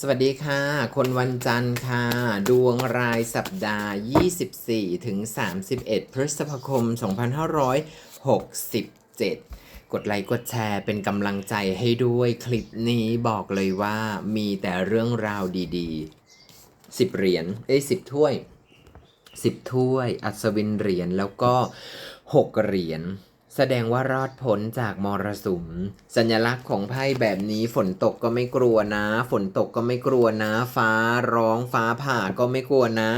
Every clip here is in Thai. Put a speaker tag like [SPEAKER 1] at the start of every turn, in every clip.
[SPEAKER 1] สวัสดีค่ะ คนวันจันทร์ค่ะ ดวงรายสัปดาห์ 24 ถึง 31 พฤษภาคม 2567 กดไลค์กดแชร์เป็นกำลังใจให้ด้วยคลิปนี้บอกเลยว่ามีแต่เรื่องราวดีๆ 10 เหรียญเอ้ย10 ถ้วย 10 ถ้วย อัศวินเหรียญแล้วก็ 6 เหรียญ แสดงว่ารอดพ้นจากมรสุม สัญลักษณ์ของไพ่แบบนี้ฝนตกก็ไม่กลัวนะ ฝนตกก็ไม่กลัวนะ ฟ้าร้องฟ้าผ่าก็ไม่กลัวนะ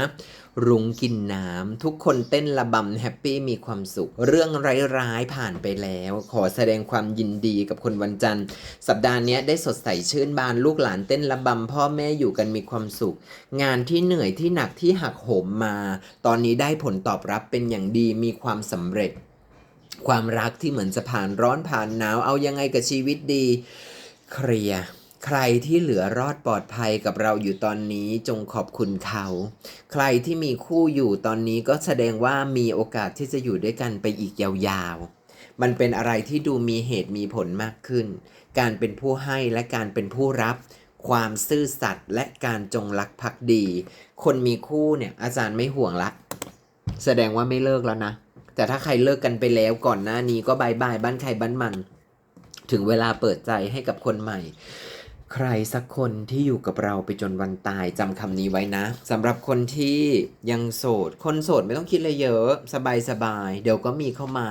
[SPEAKER 1] รุ้งกินน้ำทุกคนเต้นระบำแฮปปี้มีความสุข เรื่องร้ายๆผ่านไปแล้ว ขอแสดงความยินดีกับคนวันจันทร์ สัปดาห์นี้ได้สดใสชื่นบานลูกหลานเต้นระบำพ่อแม่อยู่กันมีความสุข งานที่เหนื่อยที่หนักที่หักโหมมา ตอนนี้ได้ผลตอบรับเป็นอย่างดีมีความสำเร็จ ความรักที่เหมือนจะผ่านร้อนผ่านหนาวเอายังไงกับชีวิตดี เคลียร์ใครที่เหลือรอดปลอดภัยกับเราอยู่ตอนนี้จงขอบคุณเขา ใครที่มีคู่อยู่ตอนนี้ก็แสดงว่ามีโอกาสที่จะอยู่ด้วยกันไปอีกยาวๆ มันเป็นอะไรที่ดูมีเหตุมีผลมากขึ้น การเป็นผู้ให้และการเป็นผู้รับ ความซื่อสัตย์และการจงรักภักดี คนมีคู่เนี่ยอาจารย์ไม่ห่วงละ แสดงว่าไม่เลิกแล้วนะ แต่ถ้าใครเลิกกันไปแล้วก่อนหน้านี้ก็บายบายบ้านใครบ้านมัน ถึงเวลาเปิดใจให้กับคนใหม่ ใครสักคนที่อยู่กับเราไปจนวันตายจำคำนี้ไว้นะสำหรับคนที่ยังโสด คนโสดไม่ต้องคิดอะไรเยอะสบายสบายๆเดี๋ยวก็มีเข้ามา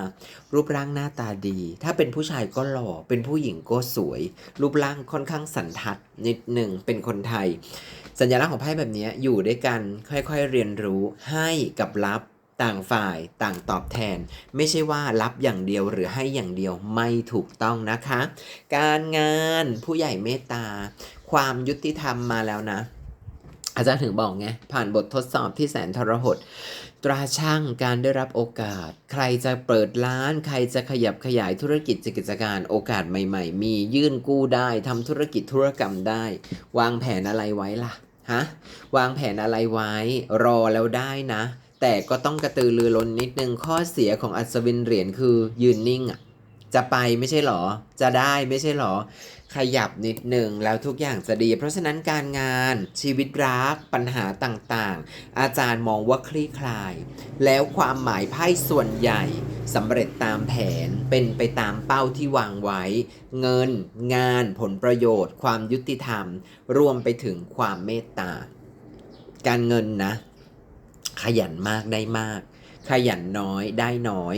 [SPEAKER 1] รูปร่างหน้าตาดี ถ้าเป็นผู้ชายก็หล่อ เป็นผู้หญิงก็สวย รูปร่างค่อนข้างสันทัดนิดหนึ่งเป็นคนไทย สัญลักษณ์ของไพ่แบบนี้อยู่ด้วยกันค่อยๆเรียนรู้ให้กับรับ ต่างฝ่ายต่างตอบแทน ไม่ใช่ว่ารับอย่างเดียวหรือให้อย่างเดียวไม่ถูกต้องนะคะ การงานผู้ใหญ่เมตตา ความยุติธรรมมาแล้วนะ อาจารย์ถึงบอกไง ผ่านบททดสอบที่แสนทรหดตราช่างการได้รับโอกาส ใครจะเปิดร้าน ใครจะขยับขยายธุรกิจกิจการโอกาสใหม่ ๆ มียื่นกู้ได้ทำธุรกิจธุรกรรมได้ วางแผนอะไรไว้ล่ะฮะวางแผนอะไรไว้ รอแล้วได้นะ แต่ก็ต้องกระตือรือร้นนิดนึงข้อเสียของอัศวินเหรียญคือยืนนิ่งอะจะไปไม่ใช่หรอ จะได้ไม่ใช่หรอ ขยับนิดหนึ่งแล้วทุกอย่างจะดี เพราะฉะนั้นการงานชีวิตรักปัญหาต่างๆ อาจารย์มองว่าคลี่คลาย แล้วความหมายไพ่ส่วนใหญ่สำเร็จตามแผนเป็นไปตามเป้าที่วางไว้ เงิน งานผลประโยชน์ ความยุติธรรม รวมไปถึงความเมตตา การเงินนะ ขยันมากได้มาก ขยันน้อยได้น้อย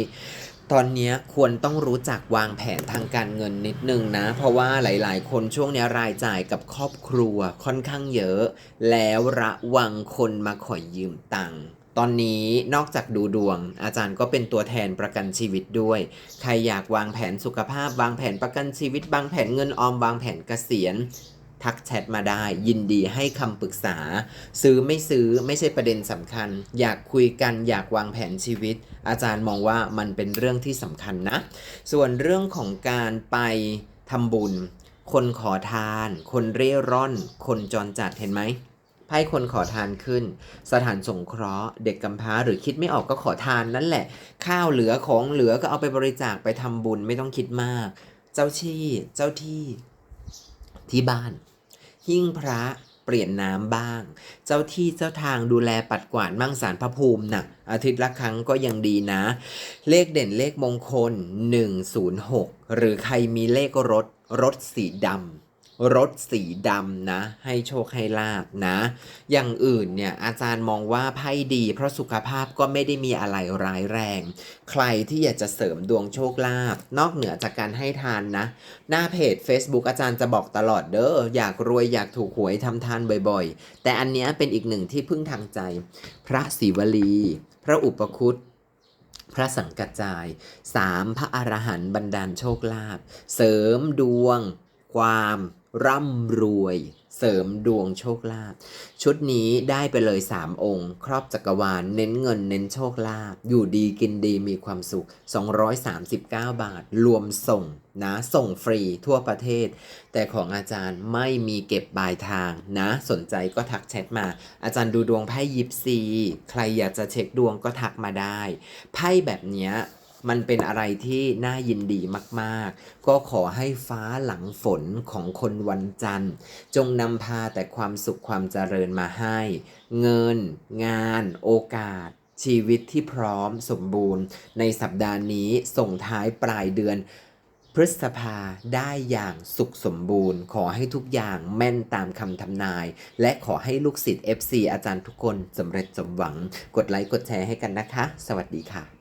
[SPEAKER 1] ตอนนี้ควรต้องรู้จักวางแผนทางการเงินนิดนึงนะ เพราะว่าหลาย ๆ คนช่วงนี้รายจ่ายกับครอบครัวค่อนข้างเยอะ แล้วระวังคนมาขอยืมตังค์ตอนนี้นอกจากดูดวง อาจารย์ก็เป็นตัวแทนประกันชีวิตด้วย ใครอยากวางแผนสุขภาพ วางแผนประกันชีวิตวางแผนเงินออมวางแผนเกษียณ ทักแชทมาได้ ยินดีให้คำปรึกษา ซื้อไม่ซื้อไม่ใช่ประเด็นสำคัญ อยากคุยกันอยากวางแผนชีวิต อาจารย์มองว่ามันเป็นเรื่องที่สำคัญนะ ส่วนเรื่องของการไปทำบุญ คนขอทาน คนเร่ร่อน คนจรจัดเห็นไหมไพ่คนขอทานขึ้น สถานสงเคราะห์ เด็กกำพร้าหรือคิดไม่ออกก็ขอทานนั่นแหละ ข้าวเหลือของเหลือก็เอาไปบริจาคไปทำบุญไม่ต้องคิดมาก เจ้าที่ เจ้าที่ที่บ้าน หิ้งพระเปลี่ยนน้ำบ้าง เจ้าที่เจ้าทางดูแลปัดกวาดมั่งสารพระภูมิน่ะอาทิตย์ละครั้งก็ยังดีนะ เลขเด่นเลขมงคล 106 หรือใครมีเลขรถรถสีดำ รถสีดำนะ ให้โชคให้ลาบนะ อย่างอื่นเนี่ยอาจารย์มองว่าไพ่ดี เพราะสุขภาพก็ไม่ได้มีอะไรร้ายแรง ใครที่อยากจะเสริมดวงโชคลาภนอกเหนือจากการให้ทานนะ หน้าเพจ Facebook อาจารย์จะบอกตลอดเด้ออยากรวยอยากถูกหวยทำทานบ่อยๆ แต่อันเนี้ยเป็นอีกหนึ่งที่พึ่งทางใจ พระศิวลี พระอุปคุตพระสังกัจจายสามพระอรหันต์บันดาลโชคลาภ เสริมดวง ความ ร่ำรวย เสริมดวงโชคลาภชุดนี้ได้ไปเลย 3 องค์ ครอบจักรวาลเน้นเงินเน้นโชคลาภอยู่ดีกินดีมีความสุข 239 บาท รวมส่งนะส่งฟรีทั่วประเทศ แต่ของอาจารย์ไม่มีเก็บปลายทางนะ สนใจก็ทักแชทมา อาจารย์ดูดวงไพ่ยิปซี ใครอยากจะเช็คดวงก็ทักมาได้ ไพ่แบบเนี้ย มันเป็นอะไรที่น่ายินดีมาก ๆ ก็ขอให้ฟ้าหลังฝนของคนวันจันทร์ จงนำพาแต่ความสุขความเจริญมาให้ เงิน งาน โอกาส ชีวิตที่พร้อมสมบูรณ์ ในสัปดาห์นี้ส่งท้ายปลายเดือนพฤษภาได้อย่างสุขสมบูรณ์ ขอให้ทุกอย่างแม่นตามคำทำนาย และขอให้ลูกศิษย์ FC อาจารย์ทุกคนสำเร็จสมหวัง กดไลค์กดแชร์ให้กันนะคะ สวัสดีค่ะ